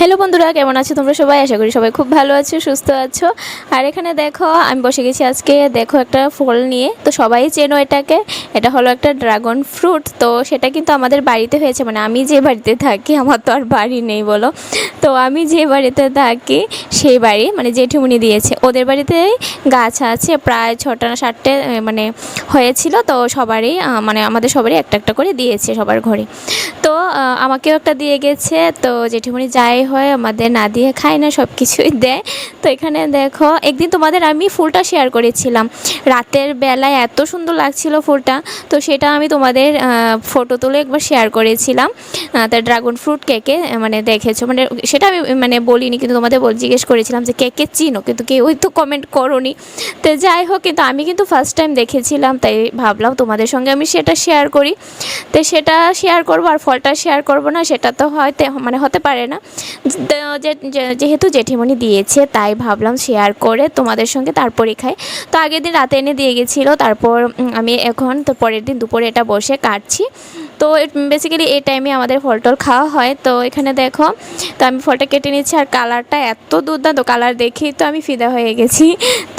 Hello বন্ধুরা, কেমন আছো তোমরা সবাই? আশা করি সবাই খুব ভালো আছো, সুস্থ আছো। আর এখানে দেখো, আমি বসে গেছি আজকে, দেখো একটা ফল নিয়ে। তো সবাই চেনো এটাকে, এটা হলো একটা ড্রাগন ফ্রুট। তো সেটা কিন্তু আমাদের বাড়িতে হয়েছে মানে আমি যে বাড়িতে থাকি, আমার তো আর বাড়ি নেই, বলো। তো আমি যে বাড়িতে থাকি, সেই বাড়ি মানে জেঠুমনি দিয়েছে। ওদের বাড়িতে গাছ আছে, প্রায় ছটা না সাতটে মানে হয়েছিল। তো সবারই মানে আমাদের সবারই একটা একটা করে দিয়েছে সবার ঘরে। তো আমাকেও একটা দিয়ে গেছে। তো জেঠিমণি যাই হয়, আমাদের না দিয়ে খায় না সব কিছুই দেয়। তো এখানে দেখো, একদিন তোমাদের আমি ফুলটা শেয়ার করেছিলাম। রাতের বেলায় এত সুন্দর লাগছিল ফুলটা। তো সেটা আমি তোমাদের ফটো তুলে একবার শেয়ার করেছিলাম। তার ড্রাগন ফ্রুট কেকে মানে দেখেছ। মানে সেটা আমি মানে বলিনি, কিন্তু তোমাদের বল, জিজ্ঞেস করেছিলাম যে কে কে চিনো? কিন্তু কেউই তো কমেন্ট করোনি। তো যাই হোক, কিন্তু আমি কিন্তু ফার্স্ট টাইম দেখেছিলাম, তাই ভাবলাম তোমাদের সঙ্গে আমি সেটা শেয়ার করি। তো সেটা শেয়ার করব আর ফলটা শেয়ার করব না, সেটা তো হয়তো মানে হতে পারে না। যেহেতু জেঠিমণি দিয়েছে, তাই ভাবলাম শেয়ার করে তোমাদের সঙ্গে তারপরে খাই তো আগের দিন রাতে এনে দিয়ে গেছিল, তারপর আমি এখন তো পরের দিন দুপুরে এটা বসে কাটছি। তো বেসিক্যালি এই টাইমে আমাদের ফল টল খাওয়া হয়। তো এখানে দেখো, তো আমি ফলটা কেটে নিচ্ছি আর কালারটা এত দুর্দান্ত। কালার দেখেই তো আমি ফিদা হয়ে গেছি।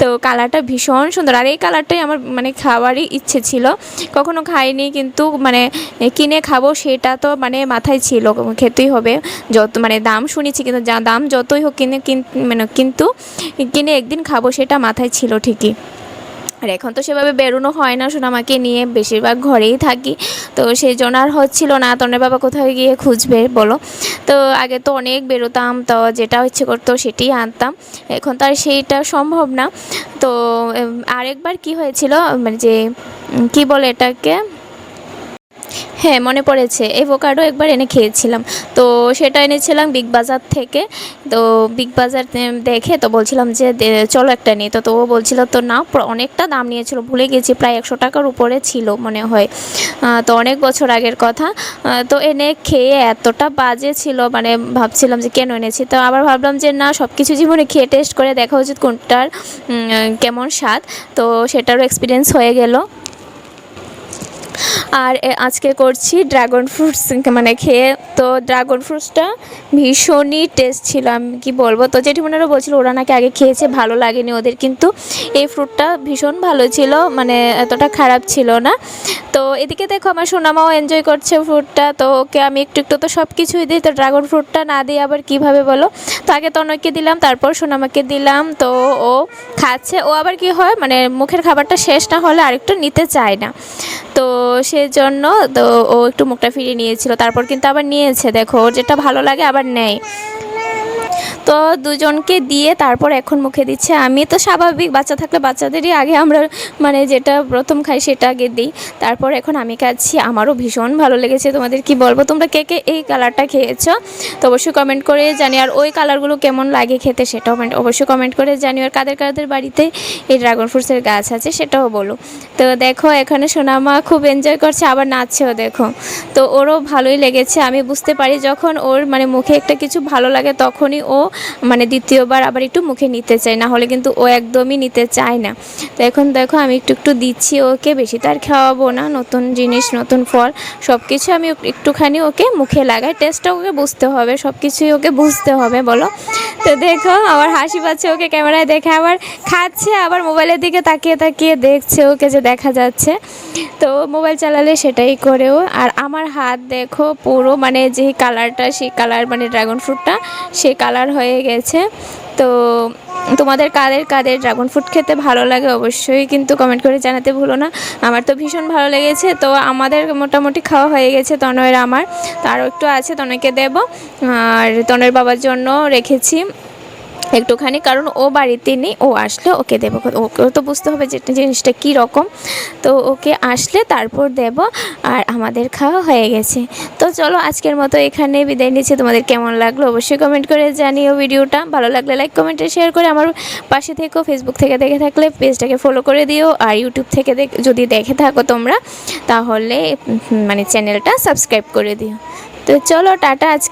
তো কালারটা ভীষণ সুন্দর। আর এই কালারটাই আমার মানে খাওয়ারই ইচ্ছে ছিল। কখনো খাইনি কিন্তু মানে কিনে খাব সেটা তো মানে মাথায় ছিল। খেতেই হবে। যত মানে দাম শুনেছি কিন্তু যা দাম যতই হোক কিনে, কিন মানে কিন্তু কিনে একদিন খাব সেটা মাথায় ছিল ঠিকই। আর এখন তো সেভাবে বেরোনো হয় না সোনামাকে নিয়ে বেশিরভাগ ঘরেই থাকি। তো সেই জন্য আর হচ্ছিল না তনের বাবা কোথায় গিয়ে খুঁজবে বলো? তো আগে তো অনেক বেরোতাম, তো যেটা ইচ্ছে করতো সেটাই আনতাম। এখন তো আর সেইটা সম্ভব না। তো আরেকবার কি হয়েছিল মানে যে কি বলে এটাকে? হ্যাঁ মনে পড়েছে। এভোকাডো একবার এনে খেয়েছিলাম। তো সেটা এনেছিলাম বিগ বাজার থেকে। তো বিগ বাজার দেখে তো বলছিলাম যে চলো একটা নিই তো তো ও বলছিল, তো না অনেকটা দাম নিয়েছিল। ভুলে গেছি, প্রায় একশো টাকার উপরে ছিল মনে হয়। তো অনেক বছর আগের কথা। তো এনে খেয়ে এতটা বাজে ছিল মানে ভাবছিলাম যে, কেন এনেছি? তো আবার ভাবলাম যে, না সব কিছু জীবনে খেয়ে টেস্ট করে দেখা উচিত কোনটার কেমন স্বাদ। তো সেটারও এক্সপিরিয়েন্স হয়ে গেল। আর আজকে করছি ড্রাগন ফ্রুটস মানে খেয়ে, তো ড্রাগন ফ্রুটসটা ভীষণই টেস্ট ছিল, আমি কি বলব? তো জেঠিমনারও বলছিল, ওরা নাকি আগে খেয়েছে, ভালো লাগেনি ওদের। কিন্তু এই ফ্রুটটা ভীষণ ভালো ছিল মানে এতটা খারাপ ছিল না। তো এদিকে দেখো, আমার সোনামাও এনজয় করছে ফ্রুটটা তো ওকে আমি একটু একটু তো সব কিছুই দিই, তো ড্রাগন ফ্রুটটা না দিয়ে আবার কীভাবে বলো? তো আগে তনয়কে দিলাম, তারপর সোনামাকে দিলাম, তো ও খাচ্ছে। ও আবার কি হয় মানে মুখের খাবারটা শেষ না হলে আরেকটু নিতে চায় না। তো সেজন্য তো ও একটু মুখটা ফিরিয়ে নিয়েছিল, তারপর কিন্তু আবার নিয়েছে। দেখো, ওর যেটা ভালো লাগে আবার নেয়। তো দুজনকে দিয়ে তারপর এখন মুখে দিচ্ছে। আমি তো স্বাভাবিক, বাচ্চা থাকলে বাচ্চাদেরই আগে আমরা মানে যেটা প্রথম খাই সেটা আগে দিই। তারপর এখন আমি খাচ্ছি। আমারও ভীষণ ভালো লেগেছে। তোমাদের কি বলব? তোমরা কে কে এই কালারটা খেয়েছো? তো অবশ্যই কমেন্ট করে জানি আর ওই কালারগুলো কেমন লাগে খেতে সেটাও মানে অবশ্যই কমেন্ট করে জানি আর কাদের কাদের বাড়িতে এই ড্রাগন ফ্রুটসের গাছ আছে সেটাও বলো। তো দেখো, এখানে সোনামা খুব এনজয় করছে, আবার নাচছেও দেখো। তো ওরও ভালোই লেগেছে। আমি বুঝতে পারি যখন ওর মানে মুখে একটা কিছু ভালো লাগে তখনই ও মানে দ্বিতীয়বার আবার একটু মুখে নিতে চায় না হলে কিন্তু ও একদমই নিতে চায় না। তো এখন দেখো আমি একটু একটু দিচ্ছি ওকে, বেশি তার খাওয়াবো না, নতুন জিনিস, নতুন ফল সব কিছু আমি একটুখানি ওকে মুখে লাগাই। টেস্টটা ওকে বুঝতে হবে সব কিছুই ওকে বুঝতে হবে, বলো। তো দেখো আবার হাসি পাচ্ছে ওকে ক্যামেরায় দেখে, আবার খাচ্ছে, আবার মোবাইলের দিকে তাকিয়ে তাকিয়ে দেখছে ওকে যে দেখা যাচ্ছে। তো মোবাইল চালালে সেটাই করেও আর আমার হাত দেখো পুরো মানে যে কালারটা সেই কালার মানে ড্রাগন ফ্রুটটা সে কালার হয়ে গেছে। তো তোমাদের কাদের কাদের ড্রাগন ফ্রুট খেতে ভালো লাগে অবশ্যই কিন্তু কমেন্ট করে জানাতে ভুলো না। আমার তো ভীষণ ভালো লেগেছে। তো আমাদের মোটামুটি খাওয়া হয়ে গেছে তনয়ের আমার। তো আরও একটু আছে, তনয়কে দেব। আর তনয়ের বাবার জন্য রেখেছি। একটুখানি, কারণ ও বাড়িতে নেই, ও আসলে ওকে দেবো। ওকেও তো বুঝতে হবে যে জিনিসটা কী রকম। তো ওকে আসলে তারপর দেব, আর আমাদের খাওয়া হয়ে গেছে। তো চলো আজকের মতো এখানে বিদায় নিচ্ছি। তোমাদের কেমন লাগল অবশ্যই কমেন্ট করে জানিও ভিডিওটা। ভালো লাগলে লাইক কমেন্টে শেয়ার করে আমার পাশে থেকেও ফেসবুক থেকে দেখে থাকলে পেজটাকে ফলো করে দিও। আর ইউটিউব থেকে যদি দেখে থাকো তোমরা, তাহলে মানে চ্যানেলটা সাবস্ক্রাইব করে দিও। তো চলো, টাটা আজকে।